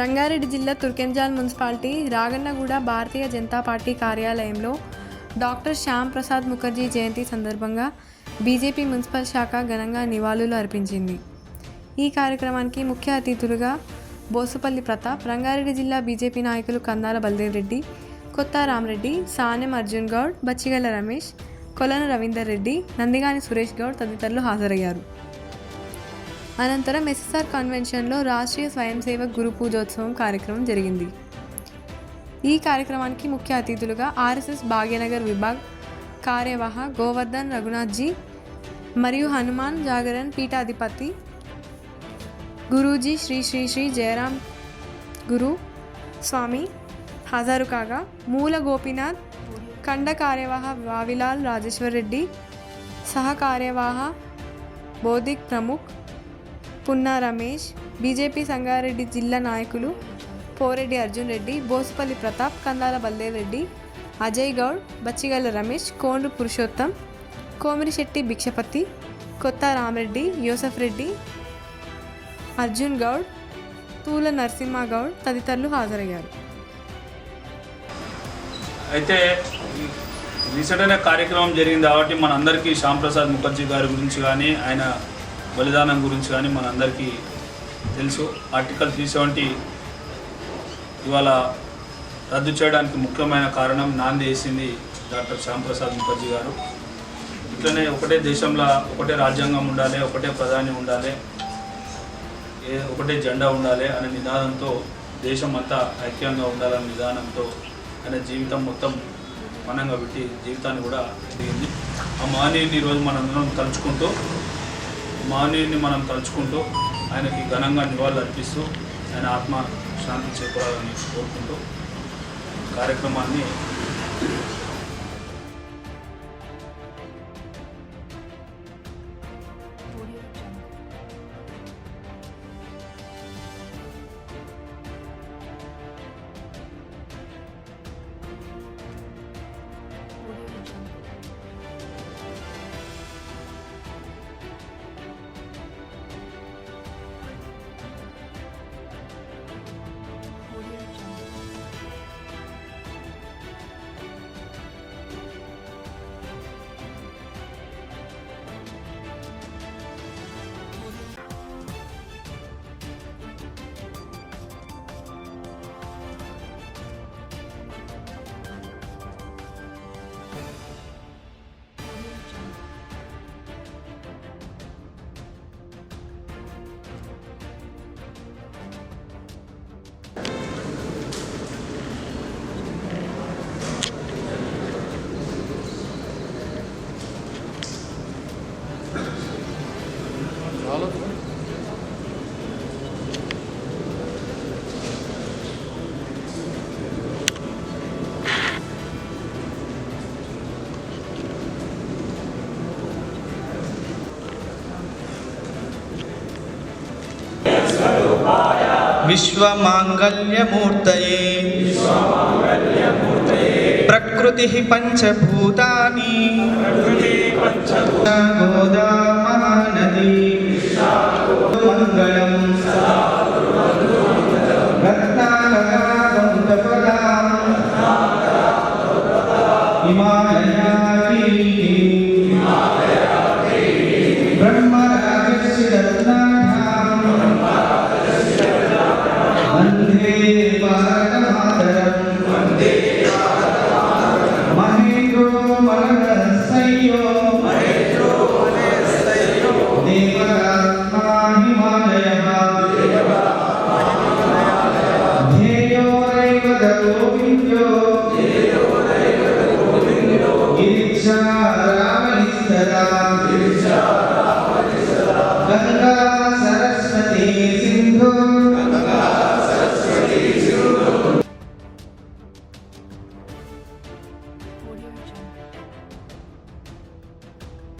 రంగారెడ్డి జిల్లా Turkayamjal municipality Ragannaguda Bharatiya Janata party కార్యాలయంలో doctor Shyam Prasad Mukherjee జయంతి సందర్భంగా బీజేపీ మున్సిపల్ శాఖ ఘనంగా నివాళులు అర్పించింది. ఈ కార్యక్రమానికి ముఖ్య అతిథులుగా బోసుపల్లి ప్రతాప్ రంగారెడ్డి జిల్లా బీజేపీ నాయకులు కందాల బల్దేవ్ రెడ్డి కొత్త రామరెడ్డి సానెం అర్జున్ గౌడ్ బచ్చిగల్ల రమేష్ కొలన రవీందర్ రెడ్డి నందిగాని సురేష్ గౌడ్ తదితరులు హాజరయ్యారు. అనంతరం ఎస్ఎస్ఆర్ కన్వెన్షన్లో రాష్ట్రీయ స్వయం సేవక్ గురు పూజోత్సవం కార్యక్రమం జరిగింది. ఈ కార్యక్రమానికి ముఖ్య అతిథులుగా ఆర్ఎస్ఎస్ భాగ్యనగర్ విభాగ్ కార్యవాహ గోవర్ధన్ రఘునాథ్జీ మరియు హనుమాన్ జాగరణ్ పీఠాధిపతి గురూజీ శ్రీ శ్రీ శ్రీ జయరాం గురు స్వామి హాజరు కాగా మూల గోపీనాథ్ ఖండ కార్యవాహ వావిలాల్ రాజేశ్వర్ రెడ్డి సహ కార్యవాహ బౌద్ధిక్ ప్రముఖ్ పున్నా రమేష్ బీజేపీ సంగారెడ్డి జిల్లా నాయకులు పోరెడ్డి అర్జున్ రెడ్డి బోసుపల్లి ప్రతాప్ కందాల బల్దేవ్ రెడ్డి అజయ్ గౌడ్ బచ్చిగల్ల రమేష్ కోండ్రు పురుషోత్తం కోమిరిశెట్టి భిక్షపతి కొత్త రామరెడ్డి యోసఫ్ రెడ్డి అర్జున్ గౌడ్ తూల నరసింహ గౌడ్ తదితరులు హాజరయ్యారు. అయితే రీసెంట్గానే కార్యక్రమం జరిగింది కాబట్టి మనందరికీ శ్యామ్ ప్రసాద్ ముఖర్జీ గారి గురించి కానీ ఆయన బలిదానం గురించి కానీ మనందరికీ తెలుసు. ఆర్టికల్ త్రీ సెవెంటీ ఇవాళ రద్దు చేయడానికి ముఖ్యమైన కారణం నాంది వేసింది డాక్టర్ శ్యాంప్రసాద్ ముఖర్జీ గారు. ఇట్లనే ఒకటే దేశంలో ఒకటే రాజ్యాంగం ఉండాలి ఒకటే ప్రధాని ఉండాలి ఏ ఒకటే జెండా ఉండాలి అనే నిదానంతో దేశం అంతా ఐక్యంగా ఉండాలనే విధానంతో ఆయన జీవితం మొత్తం పనంగా పెట్టి జీవితాన్ని కూడా దిగింది ఆ మహనీయుని ఈరోజు మనందరం తలుచుకుంటూ మహనీయుని మనం తలుచుకుంటూ ఆయనకి ఘనంగా నివాళులు అర్పిస్తూ ఆయన ఆత్మ శాంతి చేకూరాలని కోరుకుంటూ కార్యక్రమాన్ని విశ్వమాంగళ్యమూర్తయే ప్రకృతి పంచభూతాని గోదా Krishna Ramani Sadam Krishna Ramani Sadam